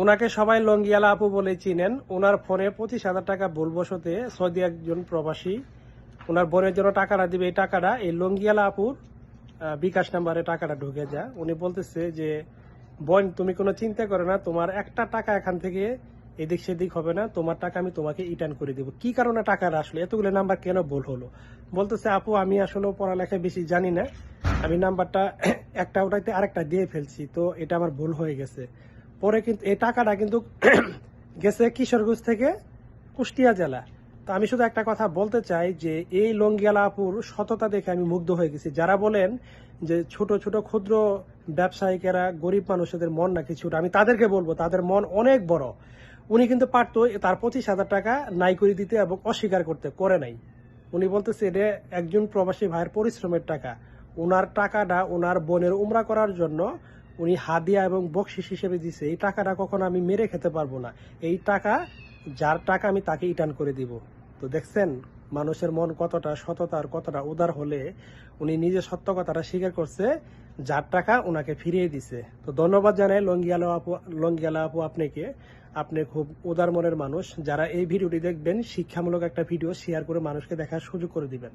ওনাকে সবাই লঙ্গিয়ালা আপু বলে চিনেন। ওনার ফোনে পঁচিশ হাজার টাকা ভুলবশতে সৌদি একজন প্রবাসী, ওনার বোনের জন্য টাকাটা দিবে। এই টাকাটা, এই লঙ্গিয়ালা আপুর বিকাশ নাম্বারে টাকাটা ঢুকে যা উনি বলতেছে যে, বোন, তুমি কোনো চিন্তা করো না, তোমার একটা টাকা এখান থেকে এদিক সেদিক হবে না। তোমার টাকা আমি তোমাকে রিটার্ন করে দিব। কি কারণে টাকাটা আসলে? এতগুলো নাম্বার কেন ভুল হলো? বলতেছে, আপু, আমি আসলে পড়ালেখা বেশি জানি না। আমি নাম্বারটা একটা ওটাইতে আরেকটা দিয়ে ফেলছি। তো এটা আমার ভুল হয়ে গেছে। পরে কিন্তু এই টাকাটা কিন্তু গেছে কিশোরগঞ্জ থেকে কুষ্টিয়া জেলা। তো আমি শুধু একটা কথা বলতে চাই যে এই লঙ্গিয়ালা আপুর সততা দেখে আমি মুগ্ধ হয়ে গেছি। যারা বলেন যে ছোট ছোট ক্ষুদ্র ব্যবসায়িকেরা, গরিব মানুষদের মন না ছোট আমি তাদেরকে বলব, তাদের মন অনেক বড়। উনি কিন্তু পারতো তার পঁচিশ হাজার টাকা নাই করে দিতে এবং অস্বীকার করতে, করে নাই। উনি বলতেছে, এটা একজন প্রবাসী ভাইয়ের পরিশ্রমের টাকা। ওনার টাকাটা ওনার বোনের উমরা করার জন্য উনি হাদিয়া এবং বকশিস হিসেবে দিছে, এই টাকাটা কখনো আমি মেরে খেতে পারব না। এই টাকা, যার টাকা আমি তাকে রিটার্ন করে দিব। তো দেখছেন, মানুষের মন কতটা সততার কতটা উদার হলে উনি নিজে সত্য কথাটা স্বীকার করছে, যার টাকা ওনাকে ফিরিয়ে দিছে। তো ধন্যবাদ জানাই লঙ্গিয়ালা আপু লঙ্গিয়ালা আপু আপনাকে। আপনি খুব উদার মনের মানুষ। যারা এই ভিডিওটি দেখবেন, শিক্ষামূলক একটা ভিডিও শেয়ার করে মানুষকে দেখার সুযোগ করে দিবেন।